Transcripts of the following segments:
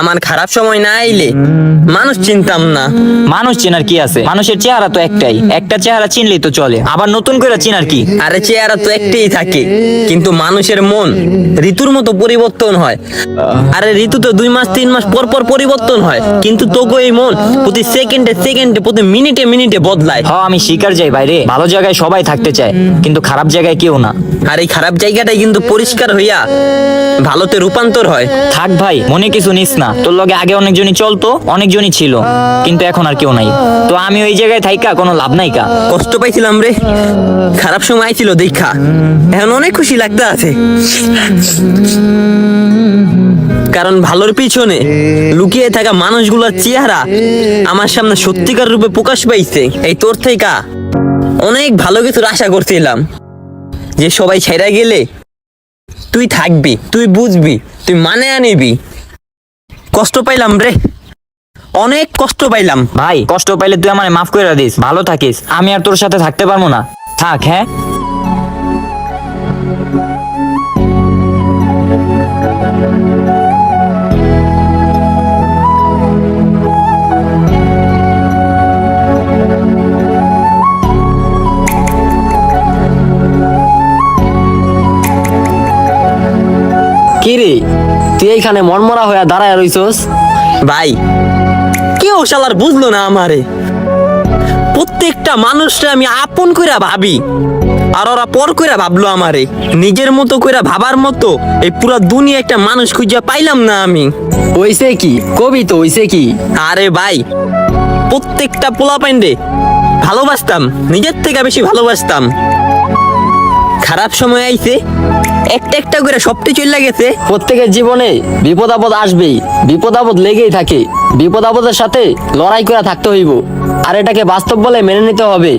আমার খারাপ সময় না আইলে মানুষ চিনতাম না। মানুষ চেনার কি আছে? মানুষের চেহারা তো একটাই। একটা চেহারা চিনলেই তো চলে। আবার নতুন করে চিনার কি? আরে চেহারা তো একটাই থাকে কিন্তু মানুষের মন ঋতুর মতো পরিবর্তন হয়। আরে ঋতু তো দুই মাস তিন মাস পর পর পরিবর্তন হয় কিন্তু তোকে এই মন প্রতি সেকেন্ডে সেকেন্ডে প্রতি মিনিটে মিনিটে বদলায়। হ আমি শিকার যাই বাইরে ভালো জায়গায় সবাই থাকতে চায় কিন্তু খারাপ জায়গায় কেউ না। আর এই খারাপ জায়গাটাই কিন্তু পরিষ্কার হইয়া ভালোতে রূপান্তর হয়। থাক ভাই মনে কিছু নিস না। তোর লগে আগে অনেকজনই চলতো, অনেকজনই ছিল, কিন্তু এখন আর কেউ নাই। তো আমি ওই জায়গায় থাইকা, কোনো লাভ নাই কা। কষ্ট পাইছিলাম রে। খারাপ সময় ছিল দেখা। এখন অনেক খুশি লাগতে আছে। কারণ ভালোর পিছনে লুকিয়ে থাকা মানুষগুলোর চেহারা আমার সামনে সত্যিকার রূপে প্রকাশ পাইছে। এই তোর থেকে অনেক ভালো কিছুর আশা করছিলাম। যে সবাই ছেড়ে গেলে তুই থাকবি, তুই বুঝবি, তুই মানে আনিবি। কষ্ট পাইলাম রে। অনেক কষ্ট পাইলাম। ভাই, কষ্ট পাইলে তুই আমার মাফ করে দিস। ভালো থাকিস। আমি আর তোর সাথে থাকতে পারব না। থাক হ্যাঁ? কি রে? তুই এইখানে মনমরা হইয়া দাঁড়ায় রইছস? ভাই কেউ শালার বুঝলো না আমারে। প্রত্যেকটা মানুষটা আমি আপন কইরা ভাবি আর ওরা পর কইরা ভাবলো আমারে। নিজের মতো কইরা ভাবার মতো এই পুরা দুনিয়া একটা মানুষ খুঁজে পাইলাম না আমি। হইছে কি? কবি তো হইছে কি? আরে ভাই প্রত্যেকটা পোলা পাইন্ডে ভালোবাসতাম নিজের থেকে বেশি ভালোবাসতাম। খারাপ সময় আইছে একটা একটা করে সবটি চলে গেছে। প্রত্যেকের জীবনে বিপদ আপদ আসবেই, বিপদ আপদ লেগেই থাকে। বিপদ আপদের সাথে লড়াই করে থাকতে হইব। আর এটাকে বাস্তব বলে মেনে নিতে হবে।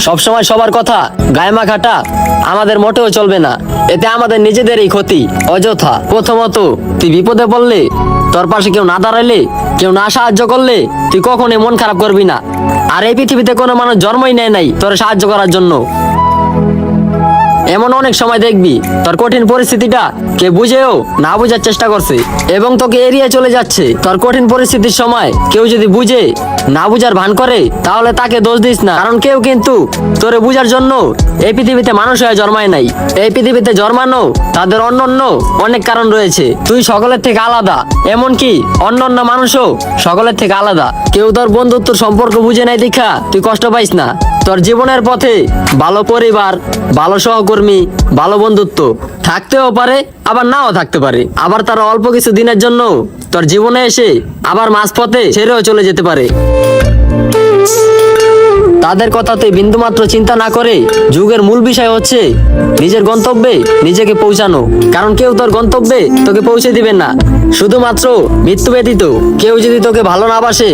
সবসময় সবার কথা গায়মা খাটা আমাদের মোটেও চলবে না। এতে আমাদের নিজেদেরই ক্ষতি। অযথা, প্রথমত, তুই বিপদে পড়লে, তোর পাশে কেউ না দাঁড়াইলে, কেউ না সাহায্য করলে, তুই কখনোই মন খারাপ করবি না। আর এই পৃথিবীতে কোনো মানুষ জন্মই নেয় নাই তোর সাহায্য করার জন্য। এমন অনেক সময় দেখবি তোর কঠিন পরিস্থিতিটা কে বুঝেও না বোঝার চেষ্টা করছে। এবং তোকে এড়িয়ে চলে যাচ্ছে। তোর কঠিন পরিস্থিতির সময় কেউ যদি বুঝে না বুঝার ভান করে, তাহলে তাকে দোষ দিস না। কারণ কেউ কিন্তু তোরে বুঝার জন্য এই পৃথিবীতে মানুষ হয়ে জন্মায় নাই। এই পৃথিবীতে জন্মানো তাদের অন্য অন্য অনেক কারণ রয়েছে। তুই সকলের থেকে আলাদা, এমনকি অন্য মানুষও সকলের থেকে আলাদা। কেউ তোর বন্ধুত্বর সম্পর্ক বুঝে নাই দেখা, তুই কষ্ট পাইস না। তোর জীবনের পথে ভালো পরিবার, ভালো সহকর্মী, ভালো বন্ধুত্ব থাকতেও পারে, আবার নাও থাকতে পারে। আবার তার অল্প কিছু দিনের জন্য তোর জীবনে এসে আবার মাঝপথে ছেড়েও চলে যেতে পারে। তাদের কথা তুই বিন্দুমাত্র চিন্তা না করে যুগের মূল বিষয় হচ্ছে নিজের গন্তব্যে নিজেকে পৌঁছানো। কারণ কেউ তোর গন্তব্যে তোকে পৌঁছে দিবে না। শুধুমাত্র মৃত্যু ব্যতীত কেউ যদি তোকে ভালো না বাসে,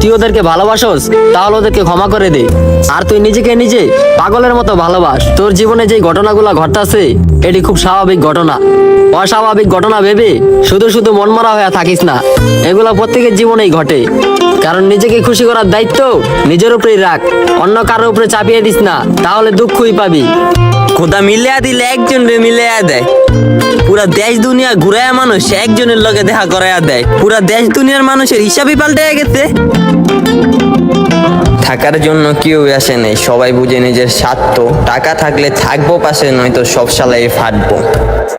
তুই ওদেরকে ভালোবাসোস, তাহলে ওদেরকে ক্ষমা করে দে। আর তুই নিজেকে নিজে পাগলের মতো ভালোবাস। তোর জীবনে যে ঘটনাগুলো ঘটতাছে, এটি খুব স্বাভাবিক ঘটনা। অস্বাভাবিক ঘটনা ভেবে শুধু শুধু মনমরা হয়ে থাকিস না। এগুলো প্রত্যেকের জীবনেই ঘটে। কারণ নিজেকে খুশি করার দায়িত্ব নিজের উপরেই রাখ। অন্য কারোর উপরে চাপিয়ে দিস না, তাহলে দুঃখই পাবি। খোদা মিলিয়া দিলে একজন রে মিলিয়া দেয়। পুরা দেশ দুনিয়া ঘুরায়া মানুষ একজনের লগে দেখা করায়া দেয়। পুরা দেশ দুনিয়ার মানুষের হিসাবই পাল্টে গেছে। থাকার জন্য কেউ আসে নাই, সবাই বুঝে নিজের স্বার্থ। টাকা থাকলে থাকব পাশে, নয়তো সব সালাই ফাটবো।